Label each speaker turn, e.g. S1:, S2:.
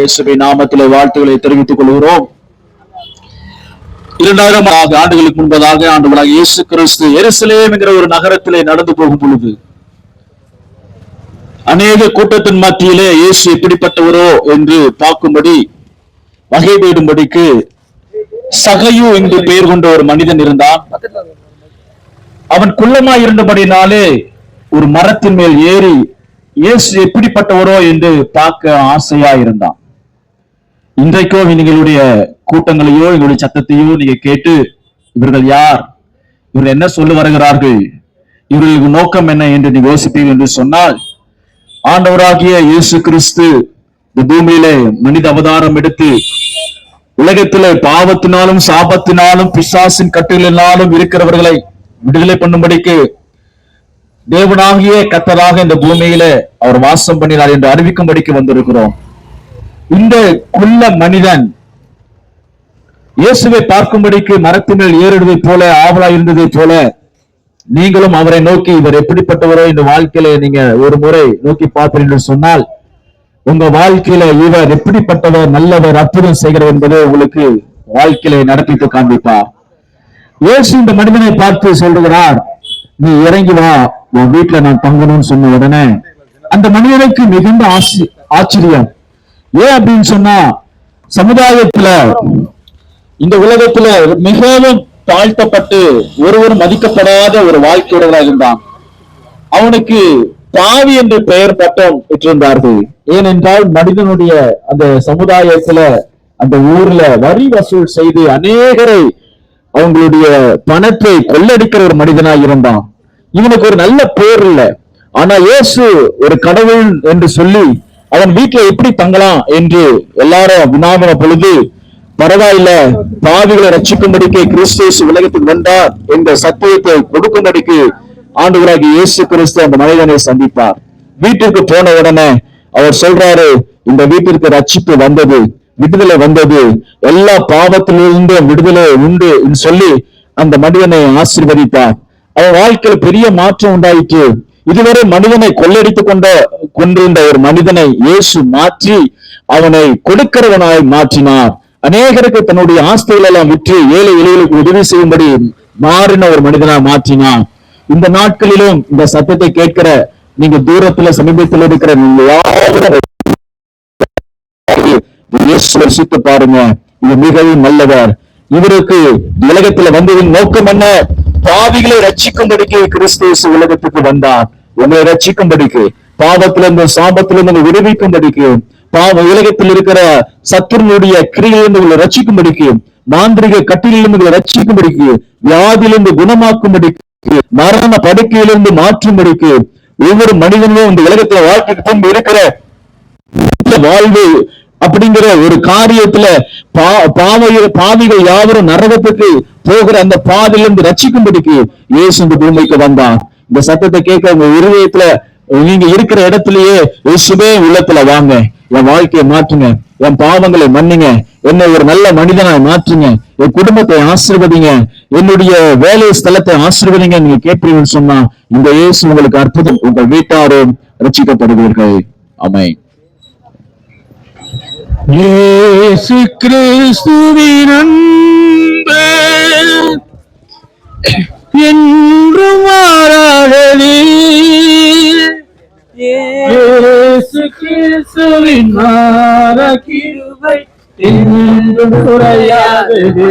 S1: இயேசுவை நாமத்திலே வாழ்த்துக்களை தெரிவித்துக் கொள்கிறோம். இரண்டாயிரம் ஆண்டுகளுக்கு முன்பதாக ஆண்டுகளாக இயேசு கிறிஸ்து எருசலேம் என்கிற ஒரு நகரத்திலே நடந்து போகும் பொழுது அநேக கூட்டத்தின் மத்தியிலே இயேசு எப்படிப்பட்டவரோ என்று பார்க்கும்படி வகை தேடும்படிக்கு சகையு என்று பெயர் கொண்ட ஒரு மனிதன் இருந்தான். அவன் குள்ளமாய் இருந்தபடினாலே ஒரு மரத்தின் மேல் ஏறி இயேசு எப்படிப்பட்டவரோ என்று பார்க்க ஆசையா இருந்தான் இன்றைக்கோ நீங்களுடைய கூட்டங்களையோ எங்களுடைய சத்தத்தையோ நீங்க கேட்டு இவர்கள் யார்? இவர்கள் என்ன சொல்ல வருகிறார்கள்? இவர்களுக்கு நோக்கம் என்ன என்று நீ யோசிப்பீர்கள் என்று சொன்னால் ஆண்டவராகிய இயேசு கிறிஸ்து இந்த பூமியிலே மனித அவதாரம் எடுத்து உலகத்திலே பாவத்தினாலும் சாபத்தினாலும் பிசாசின் கட்டுகளினாலும் இருக்கிறவர்களை விடுதலை பண்ணும்படிக்கு தேவனாகிய கத்தராக இந்த பூமியில அவர் வாசம் பண்ணினார் என்று அறிவிக்கும்படிக்கு வந்திருக்கிறோம். இந்த குள்ள மனிதன் இயேசுவை பார்க்கும்படிக்கு மரத்தினால் மேல் ஏறிடுவதை போல ஆவலா இருந்ததை போல நீங்களும் அவரை நோக்கி இவர் எப்படிப்பட்டவரோ இந்த வாழ்க்கையில நீங்க ஒரு முறை நோக்கி பார்ப்பீர்கள் என்று சொன்னால் உங்க வாழ்க்கையில இவர் எப்படிப்பட்டவர் நல்லவர் அற்புதம் செய்கிறவர் என்பதை உங்களுக்கு வாழ்க்கையில நடப்பித்து காண்பிப்பார். இயேசு இந்த மனிதனை பார்த்து சொல்லுகிறார் நீ இறங்கி வா உன் வீட்டுல நான் தங்கணும்னு சொன்ன உடனே. அந்த மனிதனுக்கு மிகுந்த ஆச்சரியம். ஏன் அப்படின்னு சொன்னா சமுதாயத்துல இந்த உலகத்துல மிகவும் தாழ்த்தப்பட்டு ஒருவர் மதிக்கப்படாத ஒரு வாழ்க்கையுடையவராக இருந்தான். அவனுக்கு பாவி என்று பெயர் பட்டம் பெற்றிருந்தார்கள். ஏனென்றால் மனிதனுடைய அந்த சமுதாயத்துல அந்த ஊர்ல வரி வசூல் செய்து அநேகரை அவங்களுடைய பணத்தை கொள்ளடிக்கிற ஒரு மனிதனாக இருந்தான். இவனுக்கு ஒரு நல்ல பேர் இல்ல. ஆனா இயேசு ஒரு கடவுள் என்று சொல்லி அவன் வீட்டுல எப்படி தங்கலாம் என்று எல்லாரும் வினாவின பொழுது பரவாயில்ல பாவிகளை ரட்சிக்கும்படிக்கு கிறிஸ்து உலகத்துக்கு வந்தார் என்ற சத்தியத்தை கொடுக்கும்படிக்கு ஆண்டுகளாகி இயேசு கிறிஸ்து அந்த மனிதனை சந்திப்பார். வீட்டிற்கு போன உடனே அவர் சொல்றாரு இந்த வீட்டிற்கு ரட்சிப்பு வந்தது விடுதலை வந்தது. எல்லா பாவத்திலிருந்து விடுதலை உண்டு என்று சொல்லி அந்த மனிதனை ஆசிர்வதித்தார். அவன் வாழ்க்கையில பெரிய மாற்றம் உண்டாயிற்று. இதுவரை மனிதனை கொள்ளடித்துக் கொண்ட கொண்டிருந்த ஒரு மனிதனை இயேசு மாற்றி அவனை கொடுக்கிறவனாய் மாற்றினார். அநேகருக்கு தன்னுடைய ஆஸ்திகள் எல்லாம் விற்று ஏழை எளிகளுக்கு உதவி செய்யும்படி மாறின ஒரு மனிதனாய் மாற்றினான் இந்த நாட்களிலும் இந்த சத்தத்தை கேட்கிற நீங்க தூரத்துல சமீபத்தில் இருக்கிற நீங்க பாருங்க. இது மிகவும் நல்லவர் இவருக்கு உலகத்துல வந்ததின் நோக்கம் என்ன? பாவிகளை ரட்சிக்கும்படிக்கு கிறிஸ்து உலகத்துக்கு வந்தான் உங்களை ரட்சிக்கும்படிக்கு பாவத்திலிருந்து சாபத்திலிருந்து விடுவிக்கும்படிக்கு பாவ உலகத்தில் இருக்கிற சத்துருனுடைய கிரியிலிருந்து உங்களை ரட்சிக்கும்படிக்கு மாந்திரிக கட்டிலிருந்து உங்களை ரட்சிக்கும்படிக்கு வியாதியிலிருந்து குணமாக்கும்படிக்கு மரண படுக்கையிலிருந்து மாற்றும்படிக்கு ஒவ்வொரு மனிதனும் இந்த உலகத்துல வாழ்க்கைக்கு பின்பு இருக்கிற வாழ்வு அப்படிங்கிற ஒரு காரியத்துல பா- பாவிகள் யாவரும் நரகத்துக்கு போகிற அந்த பாதையிலிருந்து ரட்சிக்கும்படிக்கு இயேசு இந்த பூமிக்கு வந்தான் இந்த சத்தத்தை கேட்க உங்க இருதயத்துல நீங்க இருக்கிற இடத்துலயே இயேசுவே உள்ளத்துல வாங்க. என் வாழ்க்கையை மாற்றுங்க. என் பாவங்களை மன்னிங்க. என்னை ஒரு நல்ல மனிதனாய் மாற்றுங்க. என் குடும்பத்தை ஆசிர்வதிங்க. என்னுடைய வேலை ஸ்தலத்தை ஆசிர்வதிங்க. நீங்க கேட்பீங்கன்னு சொன்னா இந்த இயேசு உங்களுக்கு அற்புதம் உங்கள் வீட்டாரும் ரட்சிக்கப்படுவீர்கள். அமை
S2: இயேசு கிறிஸ்துவின் அன்பு. என்றும் மாறாதது இயேசு கிறிஸ்துவின் மாற கிருபை. என்றும் குறையாதது.